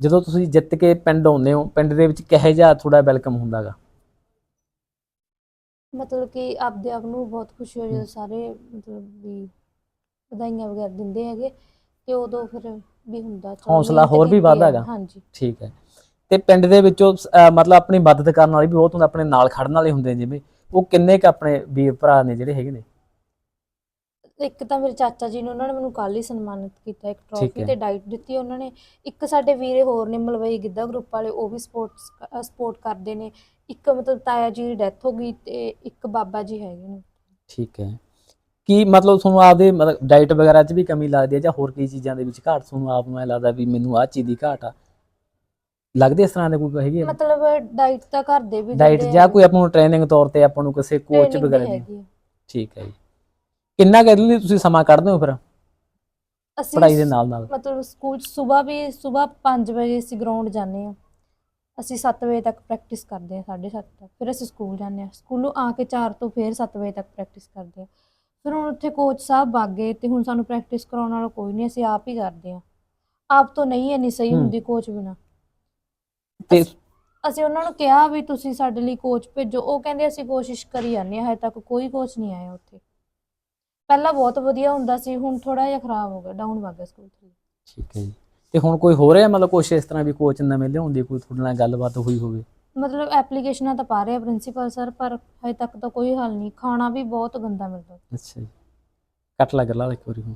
ਜਦੋਂ ਤੁਸੀਂ ਜਿੱਤ ਕੇ ਪਿੰਡ ਆਉਂਦੇ ਹੋ ਪਿੰਡ ਦੇ ਵਿੱਚ ਕਿਹੋ ਜਿਹਾ ਤੁਹਾਡਾ ਵੈਲਕਮ ਹੁੰਦਾਗਾ? ਮਤਲਬ ਕਿ ਆਪਦੇ ਆਪ ਨੂੰ ਬਹੁਤ ਖੁਸ਼ੀ ਹੋ ਜਦੋਂ ਸਾਰੇ ਮਤਲਬ ਵੀ ਵਧਾਈਆਂ ਵਗੈਰਾ ਦਿੰਦੇ ਹੈਗੇ ਤੇ ਉਦੋਂ ਫਿਰ ਵੀ ਹੁੰਦਾ ਚਲੋ ਹੌਸਲਾ ਮਿਹਨਤ ਹੋਰ ਵੀ ਕੀਤੀ ਵੱਧਦਾ। ਹਾਂਜੀ। ਠੀਕ ਹੈ। ਤੇ ਪਿੰਡ ਦੇ ਵਿੱਚੋਂ ਅਹ, ਮਤਲਬ ਆਪਣੀ ਮਦਦ ਕਰਨ ਵਾਲੇ ਵੀ ਬਹੁਤ ਹੁੰਦੇ ਆਪਣੇ ਨਾਲ ਖੜਨ ਵਾਲੇ ਹੁੰਦੇ ਨੇ ਜਿਵੇਂ। ਉਹ ਕਿੰਨੇ ਕ ਆਪਣੇ ਵੀਰ ਭਰਾ ਨੇ ਜਿਹੜੇ ਹੈਗੇ ਨੇ? ਇੱਕ ਤਾਂ ਮੇਰੇ ਚਾਚਾ ਜੀ ਨੇ ਉਹਨਾਂ ਨੇ ਮੈਨੂੰ ਕੱਲ ਹੀ ਸਨਮਾਨਿਤ ਕੀਤਾ ਇੱਕ ਠੀਕ ਹੈ। ਤੇ ਡਾਈਟ ਦਿੱਤੀ ਉਹਨਾਂ ਨੇ। ਇੱਕ ਸਾਡੇ ਵੀਰੇ ਹੋਰ ਨੇ ਮਲਵਈ ਗਿੱਧਾ ਗਰੁੱਪ ਵਾਲੇ ਉਹ ਵੀ ਸਪੋਰਟਸ ਸਪੋਰਟ ਕਰਦੇ ਨੇ। ਇੱਕ ਮਤਲਬ ਤਾਇਆ ਜੀ ਦੀ ਡੈਥ ਹੋ ਗਈ ਤੇ ਇੱਕ ਬਾਬਾ ਜੀ ਹੈਗੇ ਨੇ। ਠੀਕ ਹੈ। ਕੀ ਮਤਲਬ ਤੁਹਾਨੂੰ ਆਪਦੇ ਮਤਲਬ ਡਾਈਟ ਵਗੈਰਾ 'ਚ ਵੀ ਕਮੀ ਲੱਗਦੀ ਹੈ ਜਾਂ ਹੋਰ ਕੀ ਚੀਜ਼ਾਂ ਦੇ ਵਿੱਚ ਘਾਟ ਤੁਹਾਨੂੰ ਆਪ ਨੂੰ ਐ ਲੱਗਦਾ ਵੀ ਮੈਨੂੰ ਆਹ ਚੀਜ਼ ਦੀ ਘਾਟ ਆ? ਲੱਗਦੀ ਇਸ ਤਰ੍ਹਾਂ ਦੇ ਕੋਈ ਹੈਗੀ ਮਤਲਬ ਡਾਈਟ ਤਾਂ ਘਰ ਦੇ ਵੀ ਡਾਈਟ ਦਿੰਦੇ ਜਾਂ ਆ, ਕੋਈ ਆਪਾਂ ਨੂੰ ਟ੍ਰੇਨਿੰਗ ਤੌਰ ਤੇ ਆਪਾਂ ਨੂੰ ਕਿਸੇ ਕੋਚ training ਵੀ ਵਗੈਰਾ ਦੀ? ਹੈਗੀ ਆ। ਠੀਕ ਹੈ ਜੀ। ਕਿੰਨਾ ਕੁ ਇਹਦੇ ਲਈ ਤੁਸੀਂ ਸਮਾਂ ਕੱਢਦੇ ਹੋ ਫਿਰ? ਅਸੀਂ ਪੜ੍ਹਾਈ ਦੇ ਨਾਲ ਨਾਲ। ਮਤਲਬ ਸਕੂਲ ਸਵੇਰ ਵੀ ਸਵੇਰ 5 ਵਜੇ ਅਸੀਂ ਗਰਾਊਂਡ ਜਾਂਦੇ ਆ ਅਸੀਂ 7 ਵਜੇ ਤੱਕ ਪ੍ਰੈਕਟਿਸ ਕਰਦੇ ਆ 7:30 ਤੱਕ। ਫਿਰ ਅਸੀਂ ਸਕੂਲ ਜਾਂਦੇ ਆ ਸਕੂਲੋਂ ਆ ਕੇ 4 ਤੋਂ ਫਿਰ 7 ਵਜੇ ਤੱਕ ਪ੍ਰੈਕਟਿਸ ਕਰਦੇ ਆ ਫਿਰ ਹੁਣ ਉੱਥੇ ਕੋਚ ਸਾਹਿਬ ਗਏ ਤੇ ਹੁਣ ਸਾਨੂੰ ਪ੍ਰੈਕਟਿਸ ਕਰਾਉਣ ਵਾਲਾ ਕੋਈ ਨਹੀਂ ਅਸੀਂ ਆਪ ਹੀ ਕਰਦੇ ਆ ਆਪ ਤੋਂ ਨਹੀਂ ਇੰਨੀ ਸਹੀ ਹੂੰ। ਹੁੰਦੀ ਕੋਚ ਬਿਨਾ। ਤੇ ਅਸੀਂ ਉਹਨਾਂ ਨੂੰ ਕਿਹਾ ਵੀ ਤੁਸੀਂ ਸਾਡੇ ਲਈ ਕੋਚ ਭੇਜੋ। ਉਹ ਕਹਿੰਦੇ ਅਸੀਂ ਕੋਸ਼ਿਸ਼ ਕਰੀ ਜਾਂਦੇ ਆ ਹਜੇ ਤੱਕ ਕੋਈ ਕੋਚ ਨਹੀਂ ਆਇਆ ਉੱਥੇ। ਪਹਿਲਾਂ ਬਹੁਤ ਵਧੀਆ ਹੁੰਦਾ ਸੀ ਹੁਣ ਥੋੜਾ ਜਿਹਾ ਖਰਾਬ ਹੋ ਗਿਆ ਡਾਊਨ ਵਗ ਗਿਆ ਸਕੂਲ ਠੀਕ ਹੈ ਜੀ। ਤੇ ਹੁਣ ਕੋਈ ਹੋ ਰਿਹਾ ਮਤਲਬ ਕੁਛ ਇਸ ਤਰ੍ਹਾਂ ਵੀ ਕੋਚ ਨਵੇਂ ਲਿਆਉਣ ਦੀ ਕੋਈ ਤੁਹਾਡੇ ਨਾਲ ਗੱਲਬਾਤ ਹੋਈ ਹੋਵੇ? ਮਤਲਬ ਐਪਲੀਕੇਸ਼ਨਾਂ ਤਾਂ ਪਾ ਰਹੇ ਆ ਪ੍ਰਿੰਸੀਪਲ ਸਰ ਪਰ ਹਜੇ ਤੱਕ ਤਾਂ ਕੋਈ ਹੱਲ ਨਹੀਂ। ਖਾਣਾ ਵੀ ਬਹੁਤ ਗੰਦਾ ਮਿਲਦਾ। ਅੱਛਾ ਜੀ। ਕੱਟ ਲੱਗ ਲਾ ਇੱਕ ਵਾਰੀ ਹੁਣ।